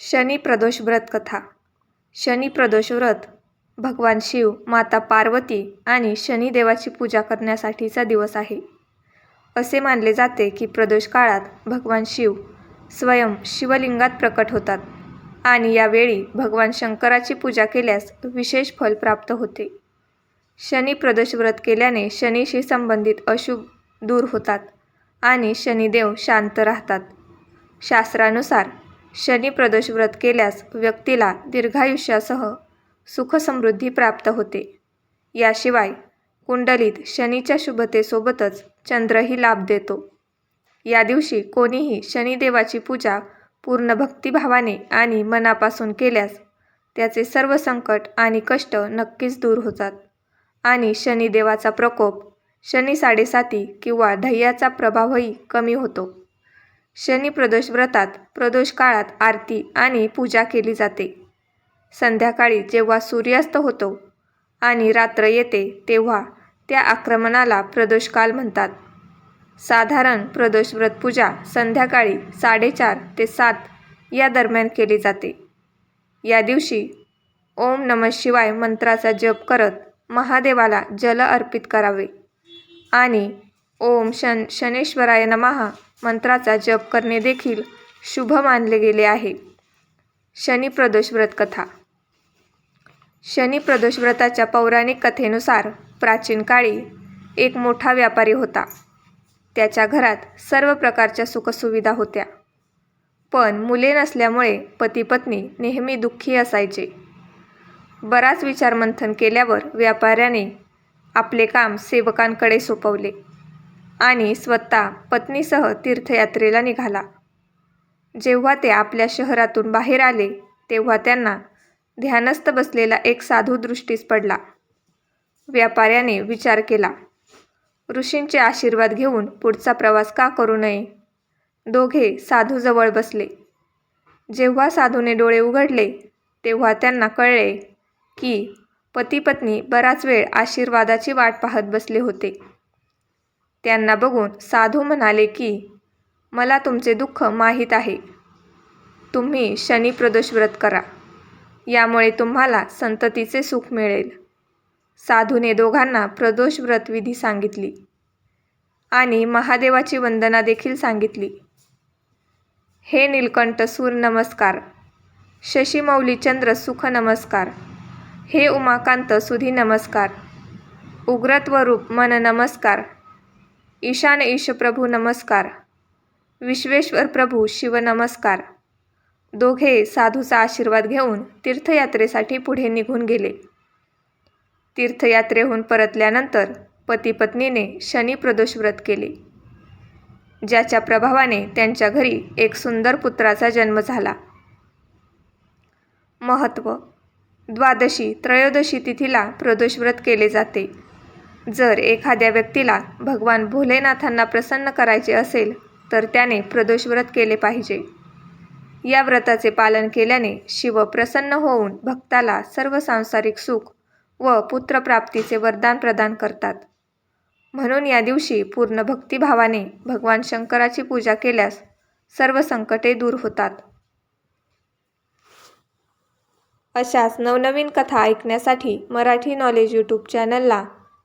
शनी प्रदोष व्रत कथा. शनी प्रदोष व्रत भगवान शिव माता पार्वती आणि शनिदेवाची पूजा करण्यासाठीचा दिवस आहे. असे मानले जाते की प्रदोष काळात भगवान शिव स्वयं शिवलिंगात प्रकट होतात आणि यावेळी भगवान शंकराची पूजा केल्यास विशेष फल प्राप्त होते. शनी प्रदोष व्रत केल्याने शनीशी संबंधित अशुभ दूर होतात आणि शनिदेव शांत राहतात. शास्त्रानुसार शनिप्रदोष व्रत केल्यास व्यक्तीला दीर्घायुष्यासह सुखसमृद्धी प्राप्त होते. याशिवाय कुंडलीत शनीच्या शुभतेसोबतच चंद्रही लाभ देतो. या दिवशी कोणीही शनिदेवाची पूजा पूर्ण भक्तिभावाने आणि मनापासून केल्यास त्याचे सर्व संकट आणि कष्ट नक्कीच दूर होतात आणि शनिदेवाचा प्रकोप शनी साडेसाती किंवा ढय्याचा प्रभावही कमी होतो. शनी प्रदोष व्रतात प्रदोष काळात आरती आणि पूजा केली जाते. संध्याकाळी जेव्हा सूर्यास्त होतो आणि रात्र येते तेव्हा त्या आक्रमणाला प्रदोषकाल म्हणतात. साधारण प्रदोष व्रत पूजा संध्याकाळी साडेचार ते सात या दरम्यान केली जाते. या दिवशी ओम नम शिवाय मंत्राचा जप करत महादेवाला जल अर्पित करावे आणि ओम शन शनेश्वराय नमहा मंत्राचा जप करणे देखील शुभ मानले गेले आहे. शनी प्रदोष व्रत कथा. शनी प्रदोष व्रताच्या पौराणिक कथेनुसार प्राचीन काळी एक मोठा व्यापारी होता. त्याच्या घरात सर्व प्रकारच्या सुखसुविधा होत्या. पण मुले नसल्यामुळे पती पत्नी नेहमी दुःखी असायचे. बराच विचारमंथन केल्यावर व्यापाऱ्याने आपले काम सेवकांकडे सोपवले. आणि स्वतः पत्नीसह तीर्थयात्रेला निघाला. जेव्हा ते आपल्या शहरातून बाहेर आले तेव्हा त्यांना ध्यानस्थ बसलेला एक साधू दृष्टीस पडला. व्यापाऱ्याने विचार केला ऋषींचे आशीर्वाद घेऊन पुढचा प्रवास का करू नये दोघे साधूजवळ बसले. जेव्हा साधूने डोळे उघडले तेव्हा त्यांना कळले की पती पत्नी बराच वेळ आशीर्वादाची वाट पाहत बसले होते. त्यांना बघून साधू म्हणाले की मला तुमचे दुःख माहीत आहे. तुम्ही शनी प्रदोष व्रत करा. यामुळे तुम्हाला संततीचे सुख मिळेल. साधूने दोघांना प्रदोष व्रत विधी सांगितली आणि महादेवाची वंदना देखील सांगितली. हे नीलकंठ सूर नमस्कार. शशीमौली चंद्र सुख नमस्कार. हे उमाकांत सुधी नमस्कार. उग्रत्वरूप मन नमस्कार. ईशान ईश प्रभू नमस्कार. विश्वेश्वर प्रभू शिव नमस्कार. दोघे साधूचा आशीर्वाद घेऊन तीर्थयात्रेसाठी पुढे निघून गेले. तीर्थयात्रेहून परतल्यानंतर पती पत्नीने शनी प्रदोष व्रत केले. ज्याच्या प्रभावाने त्यांच्या घरी एक सुंदर पुत्राचा जन्म झाला. महत्त्व द्वादशी त्रयोदशी तिथीला प्रदोष व्रत केले जाते. जर एखाद्या व्यक्तीला भगवान भोलेनाथांना प्रसन्न करायचे असेल तर त्याने प्रदोष व्रत केले पाहिजे. या व्रताचे पालन केल्याने शिव प्रसन्न होऊन भक्ताला सर्व सांसारिक सुख व पुत्रप्राप्तीचे वरदान प्रदान करतात. म्हणून या दिवशी पूर्ण भक्तिभावाने भगवान शंकराची पूजा केल्यास सर्व संकटे दूर होतात. अशाच नवनवीन कथा ऐकण्यासाठी मराठी नॉलेज यूट्यूब चॅनलला